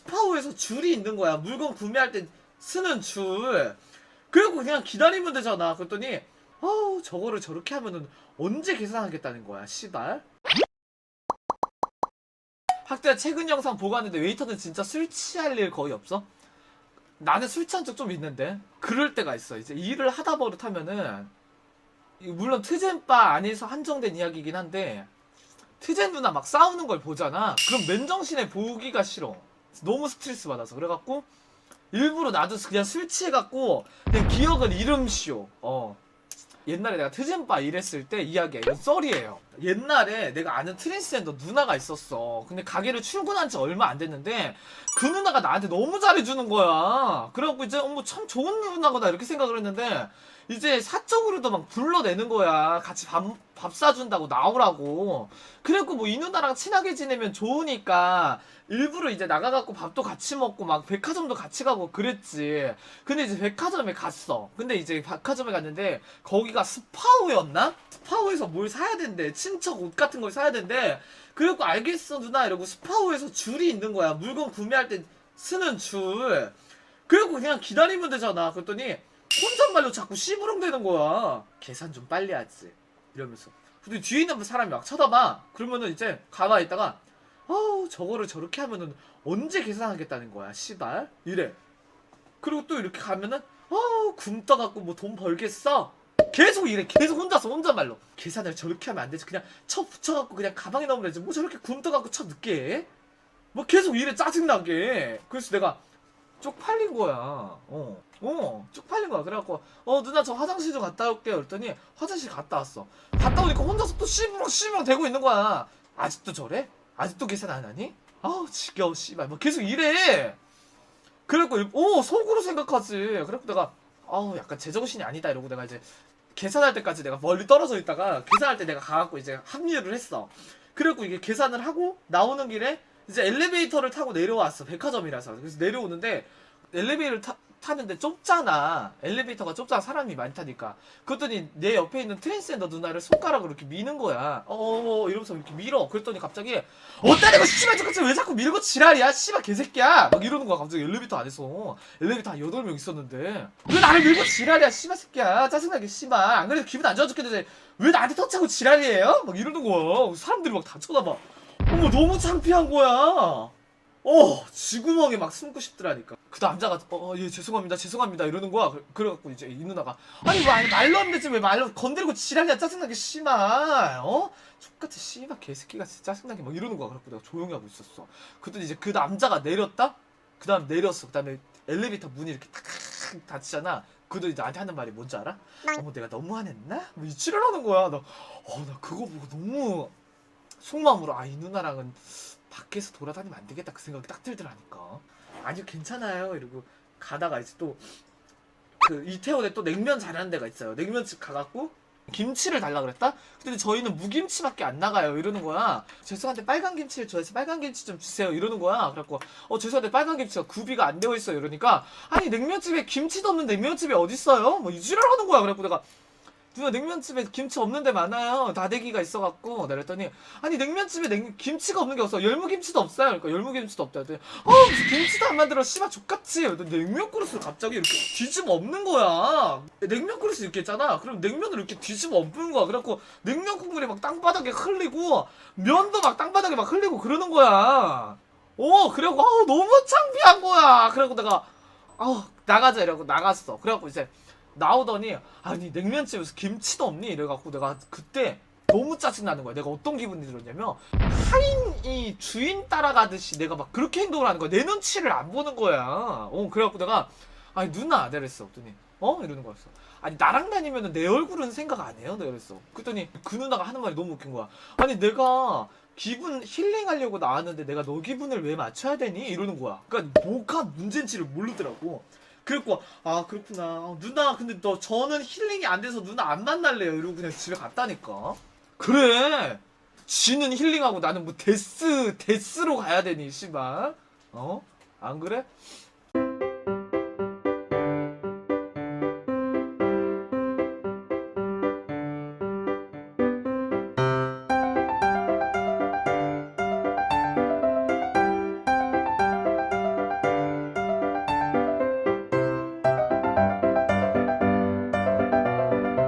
스파오에서 줄이 있는 거야. 물건 구매할 때 쓰는 줄. 그리고 그냥 기다리면 되잖아. 그랬더니 어우 저거를 저렇게 하면은 언제 계산하겠다는 거야. 씨발. 학대가 최근 영상 보고 왔는데 웨이터는 진짜 술 취할 일 거의 없어? 나는 술 취한 적 좀 있는데 그럴 때가 있어. 이제 일을 하다 버릇하면은 이- 물론 트젠바 안에서 한정된 이야기이긴 한데 트젠 누나 막 싸우는 걸 보잖아. 그럼 맨정신에 보기가 싫어. 너무 스트레스 받아서 그래갖고 일부러 나도 그냥 술 취해갖고 그냥 기억을 잃음시오. 어. 옛날에 내가 트젠바 일했을 때 이야기야. 이건 썰이에요. 옛날에 내가 아는 트랜스젠더 누나가 있었어. 근데 가게를 출근한 지 얼마 안 됐는데 그 누나가 나한테 너무 잘해주는 거야. 그래갖고 이제 어머 참 좋은 누나구나 이렇게 생각을 했는데 이제 사적으로도 막 불러내는 거야. 같이 밥, 밥 사준다고 나오라고. 그래갖고 뭐 이 누나랑 친하게 지내면 좋으니까 일부러 이제 나가갖고 밥도 같이 먹고 막 백화점도 같이 가고 그랬지. 근데 이제 백화점에 갔어. 근데 이제 백화점에 갔는데 거기가 스파오였나? 스파오에서 뭘 사야 된대. 친척 옷 같은 걸 사야 된대. 그래갖고 알겠어 누나 이러고 스파오에서 줄이 있는 거야. 물건 구매할 때 쓰는 줄. 그래갖고 그냥 기다리면 되잖아. 그랬더니 혼잣말로 자꾸 씨부렁대는 거야. 계산 좀 빨리 하지. 이러면서. 근데 뒤에 있는 사람이 막 쳐다봐. 그러면은 이제 가만히 있다가 아우 저거를 저렇게 하면은 언제 계산하겠다는 거야. 씨발. 이래. 그리고 또 이렇게 가면은 아우 굶떠 갖고 뭐 돈 벌겠어. 계속 이래. 계속 혼자서 혼잣말로. 계산을 저렇게 하면 안 되지. 그냥 쳐 붙여갖고 그냥 가방에 넣으면 되지. 뭐 저렇게 굶떠 갖고 쳐 늦게 해? 뭐 계속 이래 짜증나게. 그래서 내가 쪽팔린 거야. 어. 어, 쪽팔린 거야. 그래갖고, 어, 누나 저 화장실 좀 갔다 올게요. 그랬더니, 화장실 갔다 왔어. 갔다 오니까 혼자서 또 씨부렁 씨부렁 대고 있는 거야. 아직도 저래? 아직도 계산 안 하니? 아우, 지겨워, 씨발. 뭐 계속 이래. 그래갖고, 일- 어, 속으로 생각하지. 그래갖고 내가, 아우, 약간 제정신이 아니다. 이러고 내가 이제, 계산할 때까지 내가 멀리 떨어져 있다가, 계산할 때 내가 가갖고 이제 합류를 했어. 그래갖고 이게 계산을 하고, 나오는 길에, 이제 엘리베이터를 타고 내려왔어. 백화점이라서. 그래서 내려오는데, 엘리베이터를 타, 타는데 좁잖아. 엘리베이터가 좁잖아. 사람이 많다니까. 그랬더니 내 옆에 있는 트랜스젠더 누나를 손가락으로 이렇게 미는 거야. 어어 이러면서 이렇게 밀어. 그랬더니 갑자기 어따리고 씨발 저같이 왜 자꾸 밀고 지랄이야? 씨발 개새끼야. 막 이러는 거야. 갑자기 엘리베이터 안에서. 엘리베이터 한 8명 있었는데 왜 나를 밀고 지랄이야? 씨발 새끼야. 짜증나게 씨발. 안 그래도 기분 안 좋아 죽겠는데 왜 나한테 터치하고 지랄이에요? 막 이러는 거야. 사람들이 막 다 쳐다봐. 어머 너무 창피한 거야. 어, 쥐구멍에 막 숨고 싶더라니까. 그 남자가, 어, 예, 죄송합니다, 죄송합니다, 이러는 거야. 그- 그래갖고 이제 이 누나가, 아니, 왜, 말로 하면 되지, 왜 말로 건드리고 지랄이야, 짜증나게, 씨발, 어? 족같이 씨발, 개새끼가 진짜 짜증나게 막 이러는 거야. 그래갖고 내가 조용히 하고 있었어. 그랬더니 이제 그 남자가 내렸다? 그 다음 내렸어. 그 다음에 엘리베이터 문이 이렇게 탁 닫히잖아. 그도 이제 나한테 하는 말이 뭔지 알아? 어머, 내가 너무 화냈나? 뭐 이치를 하는 거야. 나, 어, 나 그거 보고 너무 속마음으로, 아, 이 누나랑은 밖에서 돌아다니면 안 되겠다 그 생각이 딱 들더라니까. 아니요 괜찮아요. 이러고 가다가 이제 또 그 이태원에 또 냉면 잘하는 데가 있어요. 냉면집 가갖고 김치를 달라 그랬다? 근데 저희는 무김치밖에 안 나가요. 이러는 거야. 죄송한데 빨간 김치를 좋아해서 빨간 김치 좀 주세요. 이러는 거야. 그래갖고 어 죄송한데 빨간 김치가 구비가 안 되어 있어요. 이러니까 아니 냉면집에 김치도 없는 냉면집이 어딨어요? 뭐 이지랄 하는 거야. 그래갖고 내가 누나 냉면집에 김치 없는 데 많아요. 다대기가 있어갖고. 내가 그랬더니, 아니, 냉면집에 냉, 김치가 없는 게 없어. 열무김치도 없어요. 그러니까 열무김치도 없다. 그랬더니, 어, 무슨 김치도 안 만들어. 씨발, 족같이. 냉면 그릇을 갑자기 이렇게 뒤집어 엎는 거야. 냉면 그릇이 이렇게 있잖아. 그럼 냉면을 이렇게 뒤집어 엎는 거야. 그래갖고, 냉면 국물이 막 땅바닥에 흘리고, 면도 막 땅바닥에 막 흘리고 그러는 거야. 어, 그래갖고, 아우, 너무 창피한 거야. 그래갖고 내가, 아우, 나가자. 이러고 나갔어. 그래갖고 이제, 나오더니 아니 냉면집에서 김치도 없니? 이래갖고 내가 그때 너무 짜증나는 거야. 내가 어떤 기분이 들었냐면 하인이 주인 따라가듯이 내가 막 그렇게 행동을 하는 거야. 내 눈치를 안 보는 거야. 어 그래갖고 내가 아니 누나! 내랬어. 그랬더니 어? 이러는 거였어. 아니 나랑 다니면 내 얼굴은 생각 안 해요? 내가 그랬어. 그랬더니 그 누나가 하는 말이 너무 웃긴 거야. 아니 내가 기분 힐링하려고 나왔는데 내가 너 기분을 왜 맞춰야 되니? 이러는 거야. 그러니까 뭐가 문제인지를 모르더라고 그랬고 아 그렇구나. 어, 누나 근데 너 저는 힐링이 안 돼서 누나 안 만날래요. 이러고 그냥 집에 갔다니까. 그래. 지는 힐링하고 나는 뭐 데스 데스로 가야 되니 씨발. 어? 안 그래?